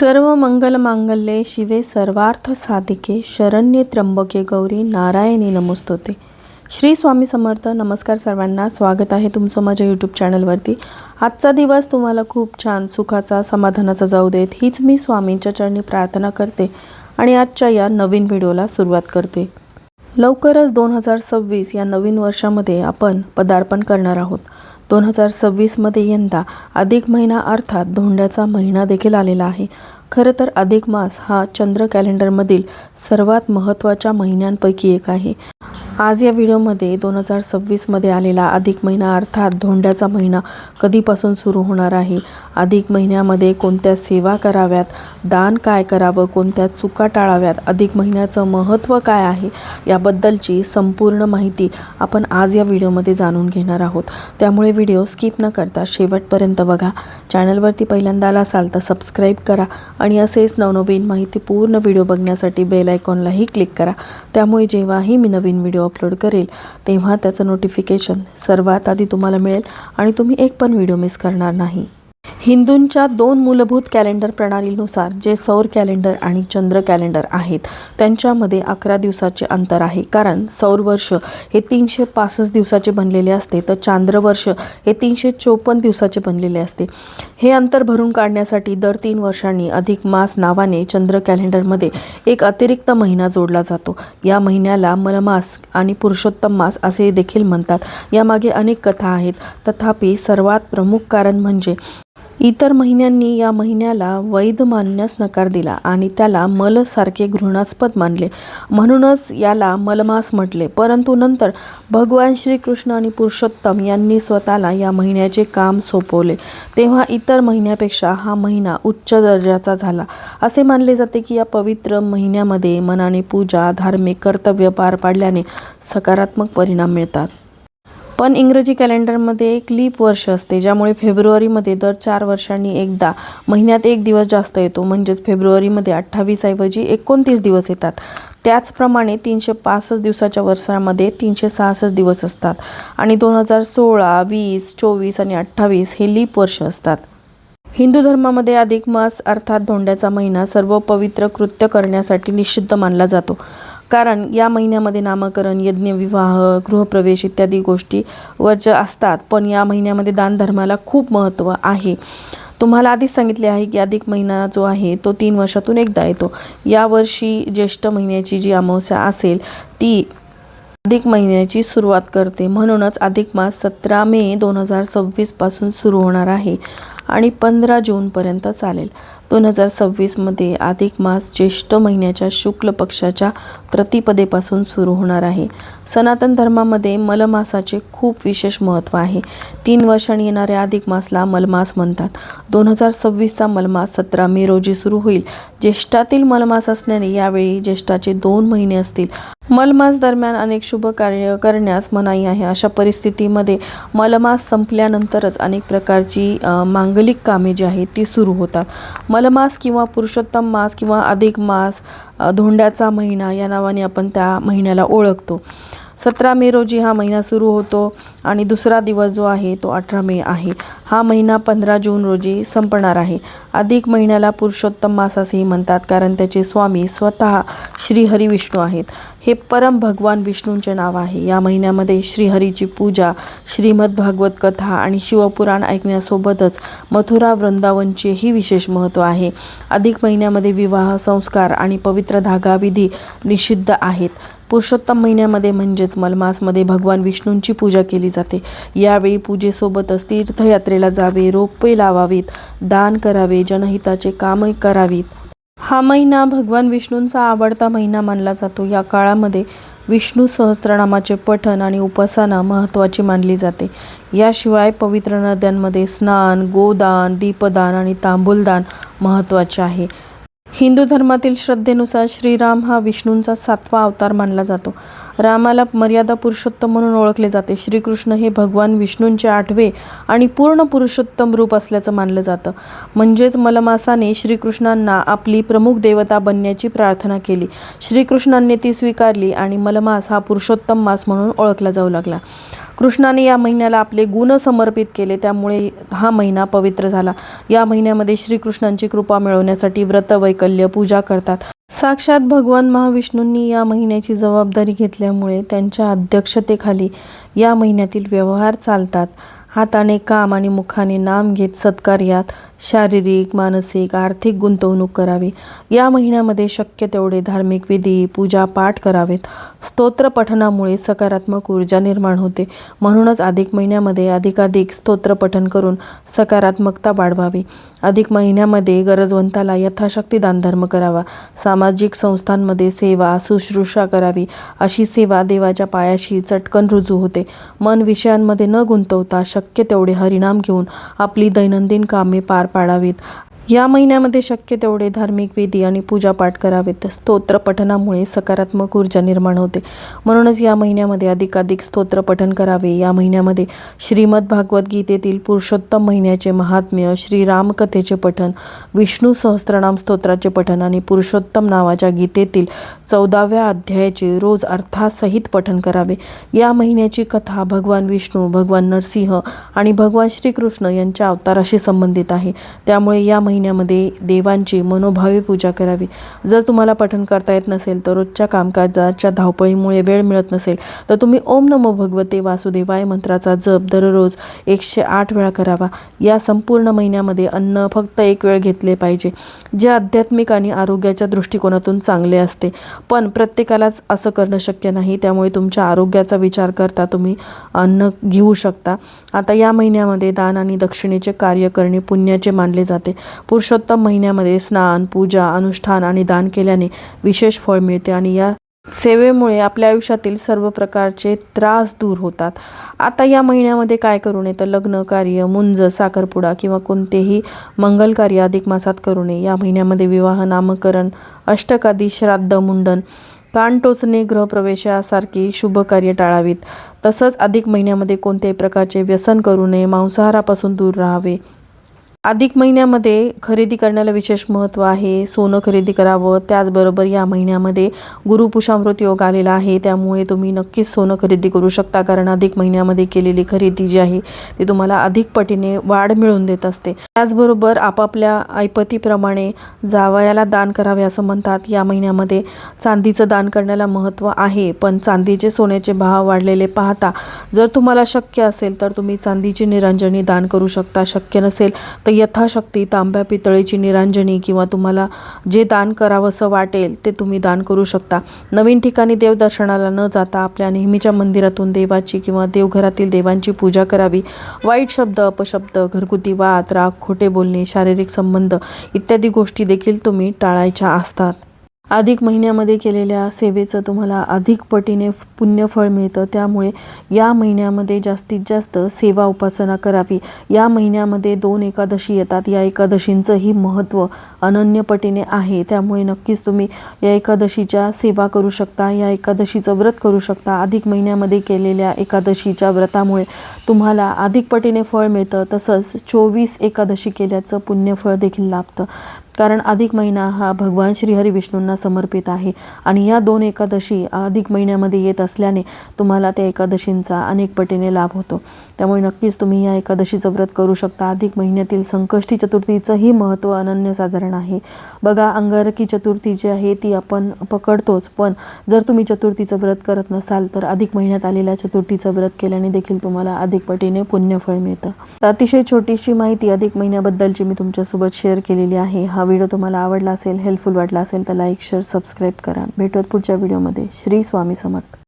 सर्व मंगल मांगल्ये शिवे सर्वार्थ साधिके शरण्ये त्र्यंबके गौरी नारायणी नमोस्तुते. श्री स्वामी समर्थ नमस्कार सर्वांना. स्वागत आहे तुमचं माझ्या यूट्यूब चॅनलवरती आजचा दिवस तुम्हाला खूप छान सुखाचा समाधानाचा जाऊ देत. हीच मी स्वामींच्या चरणी प्रार्थना करते आणि आजच्या या नवीन व्हिडिओला सुरुवात करते. लवकरच दोन हजार सव्वीस या नवीन वर्षामध्ये आपण पदार्पण करणार आहोत. दोन हजार सव्वीसमध्ये यंदा अधिक महिना अर्थात धोंड्याचा महिना देखील आलेला आहे. खरं तर अधिक मास हा चंद्र कॅलेंडरमधील सर्वात महत्त्वाच्या महिन्यांपैकी एक आहे. आज या व्हिडिओमध्ये दोन हजार सव्वीसमध्ये आलेला अधिक महिना अर्थात धोंड्याचा महिना कधीपासून सुरू होणार आहे? अधिक महिन्यामध्ये कोणत्या सेवा कराव्यात? दान काय करावं? कोणत्या चुका टाळाव्यात? अधिक महिन्याचं महत्त्व काय आहे? याबद्दलची संपूर्ण माहिती आपण आज या व्हिडिओमध्ये जाणून घेणार आहोत. त्यामुळे व्हिडिओ स्किप न करता शेवटपर्यंत बघा. चॅनलवरती पहिल्यांदा आला असाल तर सबस्क्राईब करा आणि असेच नवनवीन माहिती पूर्ण व्हिडिओ बघण्यासाठी बेल आयकॉनलाही क्लिक करा. त्यामुळे जेव्हाही मी नवीन व्हिडिओ अपलोड करेल तेव्हा त्याचं नोटिफिकेशन सर्वात आधी तुम्हाला मिळेल आणि तुम्ही एक पण व्हिडिओ मिस करणार नाही. हिंदूंच्या दोन मूलभूत कॅलेंडर प्रणालीनुसार जे सौर कॅलेंडर आणि चंद्र कॅलेंडर आहेत त्यांच्यामध्ये अकरा दिवसाचे अंतर आहे. कारण सौर वर्ष हे तीनशे पासष्ट दिवसाचे बनलेले असते तर चांद्र वर्ष हे तीनशे चोपन्न दिवसाचे बनलेले असते. हे अंतर भरून काढण्यासाठी दर तीन वर्षांनी अधिक मास नावाने चंद्र कॅलेंडरमध्ये एक अतिरिक्त महिना जोडला जातो. या महिन्याला मलमास आणि पुरुषोत्तम मास असे देखील म्हणतात. यामागे अनेक कथा आहेत. तथापि सर्वात प्रमुख कारण म्हणजे इतर महिन्यांनी या महिन्याला वैध मानण्यास नकार दिला आणि त्याला मलसारखे घृणास्पद मानले. म्हणूनच याला मलमास म्हटले. परंतु नंतर भगवान श्रीकृष्ण आणि पुरुषोत्तम यांनी स्वतःला या महिन्याचे काम सोपवले. तेव्हा इतर महिन्यापेक्षा हा महिना उच्च दर्जाचा झाला. असे मानले जाते की या पवित्र महिन्यामध्ये मनाने पूजा धार्मिक कर्तव्य पार पाडल्याने सकारात्मक परिणाम मिळतात. पण इंग्रजी कॅलेंडरमध्ये एक लीप वर्ष असते ज्यामुळे फेब्रुवारीमध्ये दर चार वर्षांनी एकदा महिन्यात एक दिवस जास्त येतो. म्हणजेच फेब्रुवारीमध्ये अठ्ठावीस ऐवजी एकोणतीस दिवस येतात. त्याचप्रमाणे तीनशे पासष्ट दिवसाच्या वर्षामध्ये तीनशे सहासष्ट दिवस असतात. आणि दोन हजार सोळा वीस चोवीस आणि अठ्ठावीस हे लीप वर्ष असतात. हिंदू धर्मामध्ये अधिक मास अर्थात धोंड्याचा महिना सर्व पवित्र कृत्य करण्यासाठी निषिद्ध मानला जातो. कारण या महिन्यामध्ये नामकरण यज्ञ विवाह गृहप्रवेश इत्यादी गोष्टी वर्ज्य असतात. पण या महिन्यामध्ये दानधर्माला खूप महत्त्व आहे. तुम्हाला आधीच सांगितले आहे की अधिक महिना जो आहे तो तीन वर्षातून एकदा येतो. यावर्षी ज्येष्ठ महिन्याची जी अमावस्या असेल ती अधिक महिन्याची सुरुवात करते. म्हणूनच अधिक मास सतरा मे दोन हजार सव्वीसपासून सुरू होणार आहे आणि पंधरा जूनपर्यंत चालेल. दोन हजार सव्वीसमध्ये अधिक मास ज्येष्ठ महिन्याच्या शुक्ल पक्षाच्या प्रतिपदेपासून सुरू होणार आहे. सनातन धर्मामध्ये मलमासाचे खूप विशेष महत्त्व आहे. तीन वर्षांनी येणाऱ्या अधिक मासला मलमास म्हणतात. दोन हजार सव्वीसचा मलमास सतरा मे रोजी सुरू होईल. ज्येष्ठातील मलमास असल्याने यावेळी ज्येष्ठाचे दोन महिने असतील. मलमास दरम्यान अनेक शुभ कार्य करण्यास मनाई आहे. अशा परिस्थितीमध्ये मलमास संपल्यानंतरच अनेक प्रकारची मांगलिक कामे जी आहेत ती सुरू होतात. मलमास किंवा पुरुषोत्तम मास किंवा अधिक मास धोंड्याचा महिना या नावाने आपण त्या महिन्याला ओळखतो. सतरा मे रोजी हा महिना सुरू होतो आणि दुसरा दिवस जो आहे तो अठरा मे आहे. हा महिना पंधरा जून रोजी संपणार आहे. अधिक महिन्याला पुरुषोत्तम मास असेही म्हणतात कारण त्याचे स्वामी स्वतः श्रीहरी विष्णू आहेत. हे परम भगवान विष्णूंचे नाव आहे. या महिन्यामध्ये श्रीहरीची पूजा श्रीमद भागवत कथा आणि शिवपुराण ऐकण्यासोबतच मथुरा वृंदावनचेही विशेष महत्त्व आहे. अधिक महिन्यामध्ये विवाह संस्कार आणि पवित्र धागा विधी निषिद्ध आहेत. पुरुषोत्तम महिन्यामध्ये म्हणजेच मलमासमध्ये भगवान विष्णूंची पूजा केली जाते. यावेळी पूजेसोबतच तीर्थयात्रेला जावे रोपे लावावीत दान करावे जनहिताचे कामही करावीत. हा महिना भगवान विष्णूंचा आवडता महिना मानला जातो. या काळामध्ये विष्णू सहस्त्रनामाचे पठण आणि उपासना महत्त्वाची मानली जाते. याशिवाय पवित्र नद्यांमध्ये स्नान गोदान दीपदान आणि तांबूलदान महत्त्वाचे आहे. हिंदू धर्मातील श्रद्धेनुसार श्रीराम हा विष्णूंचा सातवा अवतार मानला जातो. रामाला मर्यादा पुरुषोत्तम म्हणून ओळखले जाते. श्रीकृष्ण हे भगवान विष्णूंचे आठवे आणि पूर्ण पुरुषोत्तम रूप असल्याचं मानलं जातं. म्हणजेच मलमासाने श्रीकृष्णांना आपली प्रमुख देवता बनण्याची प्रार्थना केली. श्रीकृष्णांनी ती स्वीकारली आणि मलमास हा पुरुषोत्तम मास म्हणून ओळखला जाऊ लागला. कृष्णाने या महिन्याला आपले गुण समर्पित केले. त्यामुळे हा महिना पवित्र झाला. या महिन्यामध्ये श्रीकृष्णांची कृपा मिळवण्यासाठी व्रत वैकल्य पूजा करतात. साक्षात भगवान महाविष्णूंनी या महिन्याची जबाबदारी घेतल्यामुळे त्यांच्या अध्यक्षतेखाली या महिन्यातील व्यवहार चालतात. हाताने काम आणि मुखाने नाम घेत सत्कार्यात शारीरिक मानसिक आर्थिक गुंतवणूक करावी. या महिन्यामध्ये शक्य तेवढे धार्मिक विधी पूजा पाठ करावेत. स्तोत्र पठणामुळे सकारात्मक ऊर्जा निर्माण होते. म्हणूनच अधिक महिन्यामध्ये अधिकाधिक स्तोत्र पठण करून सकारात्मकता वाढवावी. अधिक महिन्यामध्ये गरजवंताला यथाशक्ती दानधर्म करावा. सामाजिक संस्थांमध्ये सेवा शुश्रूषा करावी. अशी सेवा देवाच्या पायाशी चटकन रुजू होते. मन विषयांमध्ये न गुंतवता शक्य तेवढे हरिणाम घेऊन आपली दैनंदिन कामे पार पाडावीत. या महिन्यामध्ये शक्य तेवढे धार्मिक विधी आणि पूजापाठ करावेत. स्तोत्र पठणामुळे सकारात्मक ऊर्जा निर्माण होते. म्हणूनच या महिन्यामध्ये अधिकाधिक स्तोत्र पठण करावे. या महिन्यामध्ये श्रीमद भागवत गीतेतील पुरुषोत्तम महिन्याचे महात्म्य श्रीरामकथेचे पठण विष्णू सहस्त्रनाम स्तोत्राचे पठण आणि पुरुषोत्तम नावाच्या गीतेतील चौदाव्या अध्यायाचे रोज अर्थासहित पठण करावे. या महिन्याची कथा भगवान विष्णू भगवान नरसिंह आणि भगवान श्रीकृष्ण यांच्या अवताराशी संबंधित आहे. त्यामुळे या महिन्यामध्ये देवांची मनोभावे पूजा करावी. जर तुम्हाला पठण करता येत नसेल तर रोजच्या कामकाजाच्या धावपळीमुळे वेळ मिळत नसेल तर तुम्ही ओम नमो भगवते वासुदेवाय मंत्राचा जप दररोज एकशे आठ वेळा करावा. या संपूर्ण महिन्यामध्ये अन्न फक्त एक वेळ घेतले पाहिजे जे आध्यात्मिक आणि आरोग्याच्या दृष्टिकोनातून चांगले असते. पण प्रत्येकालाच असं करणं शक्य नाही त्यामुळे तुमच्या आरोग्याचा विचार करता तुम्ही अन्न घेऊ शकता. आता या महिन्यामध्ये दान आणि दक्षिणेचे कार्य करणे पुण्याचे मानले जाते. पुरुषोत्तम महिन्यामध्ये स्नान पूजा अनुष्ठान आणि दान केल्याने विशेष फळ मिळते आणि या सेवेमुळे आपल्या आयुष्यातील सर्व प्रकारचे त्रास दूर होतात. आता या महिन्यामध्ये काय करू नये? तर लग्न कार्य मुंज साखरपुडा किंवा कोणतेही मंगल कार्य अधिक मासात करू नये. या महिन्यामध्ये विवाह नामकरण अष्टकादी श्राद्ध मुंडन कान टोचणे गृहप्रवेश यासारखी शुभ कार्य टाळावीत. तसंच अधिक महिन्यामध्ये कोणत्याही प्रकारचे व्यसन करू नये. मांसाहारापासून दूर राहावे. अधिक महिन्यामध्ये खरेदी करण्याला विशेष महत्त्व आहे. सोनं खरेदी करावं. त्याचबरोबर या महिन्यामध्ये गुरुपुषामृत योग आलेला आहे. त्यामुळे तुम्ही नक्कीच सोनं खरेदी करू शकता. कारण अधिक महिन्यामध्ये केलेली खरेदी जी आहे ती तुम्हाला अधिक पटीने वाढ मिळवून देत असते. त्याचबरोबर आपापल्या ऐपतीप्रमाणे जावयाला दान करावे असं म्हणतात. या महिन्यामध्ये चांदीचं दान करण्याला महत्त्व आहे. पण चांदीचे सोन्याचे भाव वाढलेले पाहता जर तुम्हाला शक्य असेल तर तुम्ही चांदीची निरंजनी दान करू शकता. शक्य नसेल तर यथाशक्ती तांब्या पितळेची निरांजनी किंवा तुम्हाला जे दान करावंसं वाटेल ते तुम्ही दान करू शकता. नवीन ठिकाणी देवदर्शनाला न जाता आपल्या नेहमीच्या मंदिरातून देवाची किंवा देवघरातील देवांची पूजा करावी. वाईट शब्द अपशब्द घरगुती वाद राग खोटे बोलणे शारीरिक संबंध इत्यादी गोष्टी देखील तुम्ही टाळायच्या असतात. अधिक महिन्यामध्ये केलेल्या सेवेचं तुम्हाला अधिक पटीने फ- पुण्यफळ मिळतं. त्यामुळे या महिन्यामध्ये जास्तीत जास्त सेवा उपासना करावी. या महिन्यामध्ये दोन एकादशी येतात. या एकादशींचंही महत्त्व अनन्य पटीने आहे. त्यामुळे नक्कीच तुम्ही या एकादशीच्या सेवा करू शकता. या एकादशीचं व्रत करू शकता. अधिक महिन्यामध्ये केलेल्या एकादशीच्या व्रतामुळे तुम्हाला अधिक पटीने फळ मिळतं. तसंच चोवीस एकादशी केल्याचं पुण्यफळ देखील लाभतं. कारण अधिक महिना हा भगवान श्रीहरी विष्णूंना समर्पित आहे. आणि या दोन एकादशी अधिक महिन्यामध्ये येत असल्याने तुम्हाला त्या एकादशींचा अनेक पटीने लाभ होतो. त्यामुळे नक्कीच तुम्ही या एकादशीचं व्रत करू शकता. अधिक महिन्यातील संकष्टी चतुर्थीचंही महत्त्व अनन्यसाधारण आहे. बघा अंगारकी चतुर्थी जी आहे ती आपण पकडतोच. पण जर तुम्ही चतुर्थीचं व्रत करत नसाल तर अधिक महिन्यात आलेल्या चतुर्थीचं व्रत केल्याने देखील तुम्हाला अधिक पटीने पुण्यफळ मिळतं. अतिशय छोटीशी माहिती अधिक महिन्याबद्दलची मी तुमच्यासोबत शेअर केलेली आहे. हा व्हिडिओ तुम्हाला आवडला असेल हेल्पफुल वाटला असेल तर लाईक शेअर सबस्क्राईब करा. भेटूयात पुढच्या व्हिडिओमध्ये श्री स्वामी समर्थ.